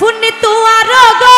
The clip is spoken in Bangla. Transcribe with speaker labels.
Speaker 1: ফুন্নি তুয়ার গর